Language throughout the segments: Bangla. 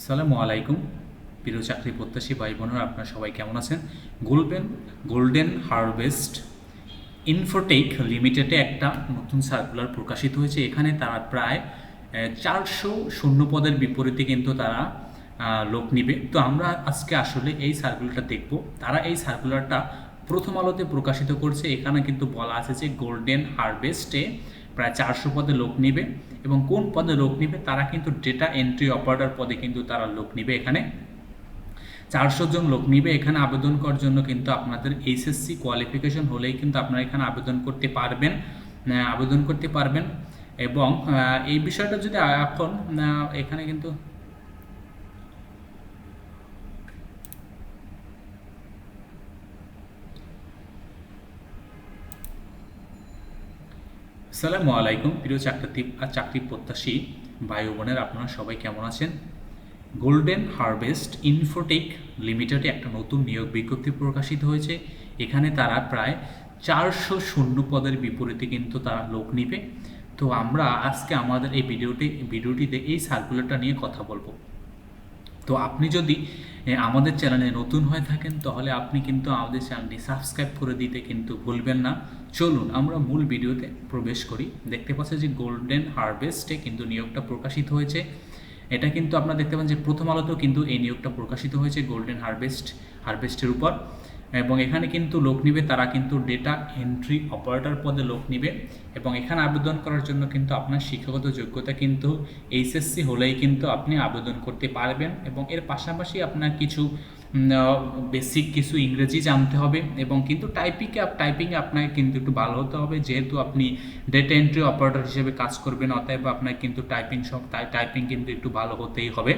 আসসালামু আলাইকুম। প্রিয় চাকরি প্রত্যাশী ভাই বোনেরা, আপনারা সবাই কেমন আছেন? গোল্ডেন গোল্ডেন হারভেস্ট ইনফোটেক লিমিটেডে একটা নতুন সার্কুলার প্রকাশিত হয়েছে। এখানে তারা প্রায় চারশো শূন্য পদের বিপরীতে কিন্তু তারা লোক নিবে। তো আমরা আজকে আসলে এই সার্কুলারটা দেখব। তারা এই সার্কুলারটা প্রথম আলোতে প্রকাশিত করছে। এখানে কিন্তু বলা আছে যে গোল্ডেন হারভেস্টে প্রায় চারশো পদে লোক নেবে এবং কোন পদে লোক নেবে, তারা কিন্তু ডেটা এন্ট্রি অপারেটার পদে কিন্তু তারা লোক নেবে এখানে। চারশো জন লোক নিবে এখানে আবেদন করার জন্য কিন্তু আপনাদের এইচএসসি কোয়ালিফিকেশন হলেই কিন্তু আপনারা এখানে আবেদন করতে পারবেন আবেদন করতে পারবেন। এবং এই বিষয়টা যদি এখন এখানে কিন্তু আসসালামু আলাইকুম, প্রিয় চাকরি চাকরি প্রত্যাশী ভাই বোনের, আপনারা সবাই কেমন আছেন? গোল্ডেন হারভেস্ট ইনফোটেক লিমিটেডে একটা নতুন নিয়োগ বিজ্ঞপ্তি প্রকাশিত হয়েছে। এখানে তারা প্রায় চারশো শূন্য পদের বিপরীতে কিন্তু তারা লোক নিবে। তো আমরা আজকে আমাদের এই ভিডিওটি ভিডিওটিতে এই সার্কুলারটা নিয়ে কথা বলব। তো আপনি যদি আমাদের চ্যানেলে নতুন হয়ে থাকেন, তাহলে আপনি কিন্তু আমাদের চ্যানেলটি সাবস্ক্রাইব করে দিতে কিন্তু ভুলবেন না। চলুন, আমরা মূল ভিডিওতে প্রবেশ করি। দেখতে পাচ্ছেন যে গোল্ডেন হারভেস্টে কিন্তু নিয়োগটা প্রকাশিত হয়েছে। এটা কিন্তু আপনারা দেখতে পান যে প্রথম আলোতেও কিন্তু এই নিয়োগটা প্রকাশিত হয়েছে গোল্ডেন হারভেস্ট হারভেস্টের উপর। এবং এখানে কিন্তু লোক নিবে, তারা কিন্তু ডেটা এন্ট্রি অপারেটর পদে লোক নিবে এবং এখানে আবেদন করার জন্য কিন্তু আপনার শিক্ষাগত যোগ্যতা কিন্তু এইচএসসি হলেই কিন্তু আপনি আবেদন করতে পারবেন এবং এর পাশাপাশি আপনার কিছু বেসিক কিছু ইংরেজি জানতে হবে এবং কিন্তু টাইপিংয়ে টাইপিংয়ে আপনাকে কিন্তু একটু ভালো হতে হবে। যেহেতু আপনি ডেটা এন্ট্রি অপারেটর হিসেবে কাজ করবেন, অতএব আপনার কিন্তু টাইপিং সব টাইপিং কিন্তু একটু ভালো হতেই হবে।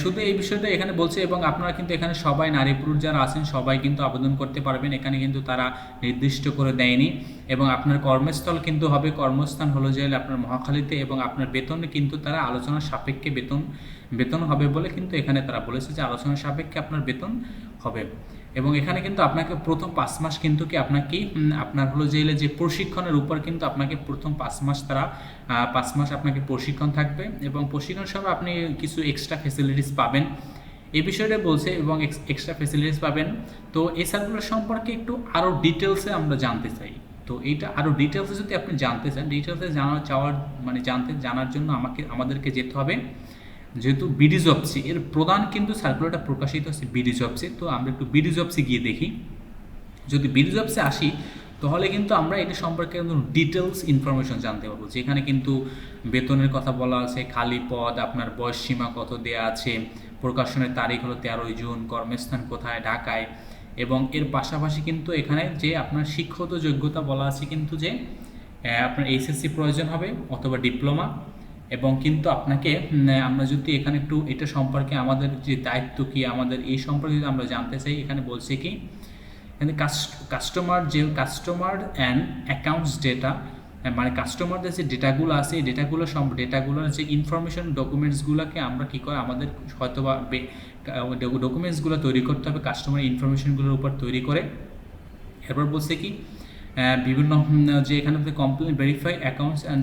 শুধু এই বিষয়টা এখানে বলছে এবং আপনারা কিন্তু এখানে সবাই নারী পুরুষ যারা আছেন সবাই কিন্তু আবেদন করতে পারবেন। এখানে কিন্তু তারা নির্দিষ্ট করে দেয়নি এবং আপনার কর্মস্থল কিন্তু হবে কর্মস্থান হলো যে আপনার মহাখালীতে এবং আপনার বেতন কিন্তু তারা আলোচনার সাপেক্ষে বেতন বেতন হবে বলে কিন্তু এখানে তারা বলেছে যে আলোচনার সাপেক্ষে আপনার বেতন হবে। এবং এখানে কিন্তু আপনাকে প্রথম পাঁচ মাস কিন্তু কি আপনাকে আপনার হলো যে যে প্রশিক্ষণের উপর কিন্তু আপনাকে প্রথম পাঁচ মাস তারা পাঁচ মাস আপনাকে প্রশিক্ষণ থাকবে এবং প্রশিক্ষণ সহ আপনি কিছু এক্সট্রা ফেসিলিটিস পাবেন। এ বিষয়টা বলছে এবং এক্সট্রা ফেসিলিটিস পাবেন। তো এই সার্কুলার সম্পর্কে একটু আরও ডিটেলসে আমরা জানতে চাই। তো এইটা আরও ডিটেলসে যদি আপনি জানতে চান ডিটেলসে জানা, চাওয়ার মানে জানতে, জানার জন্য আমাকে, আমাদেরকে যেতে হবে। যেহেতু বিডি জবসি এর প্রধান কিন্তু সার্কুলারটা প্রকাশিত হচ্ছে বিডি জবসি তো আমরা একটু বিডি জবসি গিয়ে দেখি। যদি বিডি জবসে আসি, তাহলে কিন্তু আমরা এটা সম্পর্কে একদম ডিটেলস ইনফরমেশন জানতে পারব। যেখানে কিন্তু বেতনের কথা বলা আছে, খালি পদ, আপনার বয়স সীমা কত দেয়া আছে, প্রকাশনের তারিখ হলো তেরোই জুন, কর্মস্থান কোথায়, ঢাকায়, এবং এর পাশাপাশি কিন্তু এখানে যে আপনার শিক্ষত যোগ্যতা বলা আছে কিন্তু যে আপনার এইচএসসি প্রয়োজন হবে, অথবা ডিপ্লোমা এবং কিন্তু আপনাকে আমরা যদি এখানে একটু এটা সম্পর্কে আমাদের যে দায়িত্ব কি, আমাদের এই সম্পর্কে যদি আমরা জানতে চাই, এখানে বলছে কি, এখানে কাস্টমার যে কাস্টমার অ্যান্ড অ্যাকাউন্টস ডেটা মানে কাস্টমারদের যে ডেটাগুলো আছে, এই ডেটাগুলো সব ডেটাগুলোর যে ইনফরমেশন ডকুমেন্টসগুলোকে আমরা কী করে আমাদের হয়তো বা ডকুমেন্টসগুলো তৈরি করতে হবে কাস্টমার ইনফরমেশনগুলোর উপর তৈরি করে। এরপর বলছে কি বিভিন্ন হুম, যে এখানে complain verify accounts and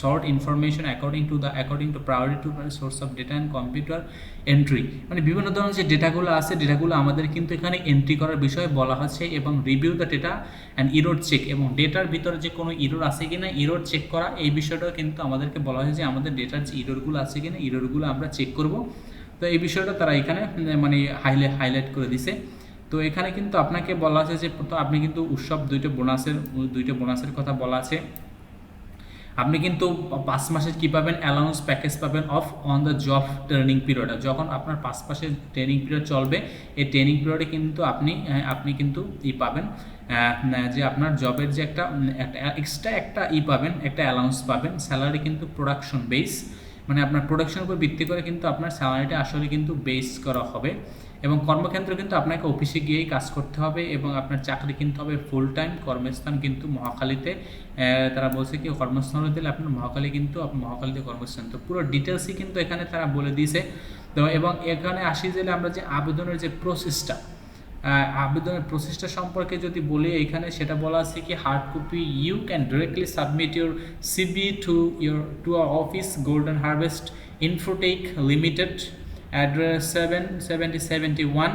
short information according to the according to priority to মানে source of data and computer entry মানে বিভিন্ন ধরনের যে ডেটাগুলো আছে ডেটাগুলো আমাদের কিন্তু এখানে এন্ট্রি করার বিষয়ে বলা হচ্ছে এবং review the data and error check এবং ডেটার ভিতরে যে কোনো ইরোর আছে কিনা ইরোর চেক করা এই বিষয়টাও কিন্তু আমাদেরকে বলা হয়েছে যে আমাদের ডেটার যে ইরোরগুলো আছে কিনা ইরোরগুলো আমরা চেক করব। তো এই বিষয়টা তারা এখানে মানে হাইলাইট হাইলাইট করে দিছে। তো এখানে কিন্তু আপনাকে বলা আছে যে আপনি কিন্তু উৎসব দুইটা বোনাসের দুইটা বোনাসের কথা বলা আছে। আপনি কিন্তু পাঁচ মাসের কী পাবেন? অ্যালাউন্স প্যাকেজ পাবেন of on the job training period যখন আপনার পাঁচ মাসের ট্রেনিং পিরিয়ড চলবে, এই ট্রেনিং পিরিয়ডে কিন্তু আপনি আপনি কিন্তু ই পাবেন। যে আপনার জবের যে একটা এক্সট্রা একটা ই পাবেন, একটা অ্যালাউন্স পাবেন। স্যালারি কিন্তু প্রোডাকশন বেস মানে আপনার প্রোডাকশনের উপর ভিত্তি করে কিন্তু আপনার স্যালারিটা আসলে কিন্তু বেস করা হবে। এবং কর্মক্ষেত্র কিন্তু আপনাকে অফিসে গিয়েই কাজ করতে হবে এবং আপনার চাকরি কিনতে হবে ফুল টাইম কর্মস্থান কিন্তু মহাখালীতে। তারা বলছে কি কর্মস্থান দিলে আপনার মহাখালী কিন্তু, মহাখালীতে কর্মস্থান। তো পুরো ডিটেলসই কিন্তু এখানে তারা বলে দিয়েছে। তো এবং এখানে আসি যে আমরা যে আবেদনের যে প্রসেসটা আবেদনের প্রসেসটা সম্পর্কে যদি বলি, এখানে সেটা বলা আছে কি hard copy you can directly submit your CV to your to office golden harvest infotech limited address seven seventy seventy one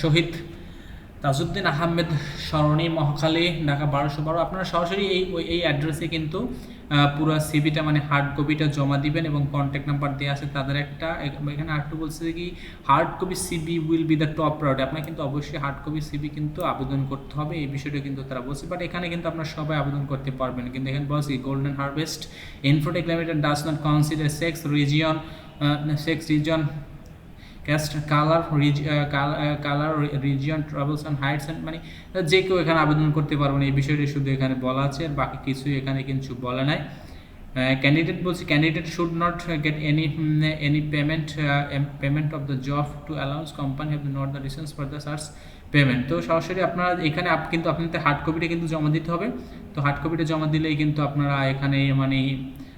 Shahid Tajuddin Ahmed সরণি, মহাখালী, ঢাকা বারোশো বারো। আপনারা সরাসরি এই এই অ্যাড্রেসে কিন্তু পুরো সিবিটা মানে হার্ড কপিটা জমা দিবেন এবং কন্ট্যাক্ট নাম্বার দেওয়া আছে তাদের একটা। এখ- এখানে আরেকটু বলছে কি hard copy CV will be the top priority আপনার কিন্তু অবশ্যই হার্ড কপি সিবি কিন্তু আবেদন করতে হবে, এই বিষয়টা কিন্তু তারা বলছে। বাট এখানে কিন্তু আপনারা সবাই আবেদন করতে পারবেন। কিন্তু এখানে বলছি Golden Harvest Infotech Limited does not consider sex region sex reason caste colour colour region travels and heights and মানে যে কেউ এখানে আবেদন করতে পারবেন এই বিষয়টি শুধু এখানে বলা আছে, আর বাকি কিছুই এখানে কিছু বলা নাই। ক্যান্ডিডেট বলছে candidate should not get any any payment payment of the job to allowance company have not the reasons for the search payment তো সরাসরি আপনারা এখানে কিন্তু আপনাদের হার্ড কপিটা কিন্তু জমা দিতে হবে। তো হার্ড কপিটা জমা দিলেই কিন্তু আপনারা এখানে মানে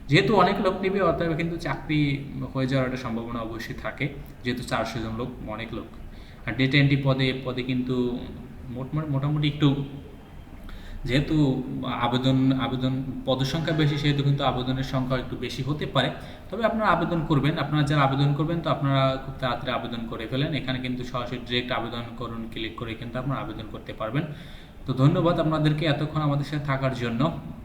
যেহেতু অনেক লোক নেবে, অতএব কিন্তু চাকরি হয়ে যাওয়ার একটা সম্ভাবনা অবশ্যই থাকে, যেহেতু চারশো জন লোক, অনেক লোক। আর ডেটা এন্ট্রি পদে পদে কিন্তু মোট- মোটামুটি একটু, যেহেতু আবেদন আবেদন, পদসংখ্যা বেশি, সেহেতু কিন্তু আবেদনের সংখ্যা একটু বেশি হতে পারে। তবে আপনারা আবেদন করবেন, আপনারা যারা আবেদন করবেন, তো আপনারা খুব তাড়াতাড়ি আবেদন করে ফেলেন। এখানে কিন্তু সরাসরি ডিরেক্ট আবেদন করুন ক্লিক করে কিন্তু আপনারা আবেদন করতে পারবেন। তো ধন্যবাদ আপনাদেরকে এতক্ষণ আমাদের সাথে থাকার জন্য।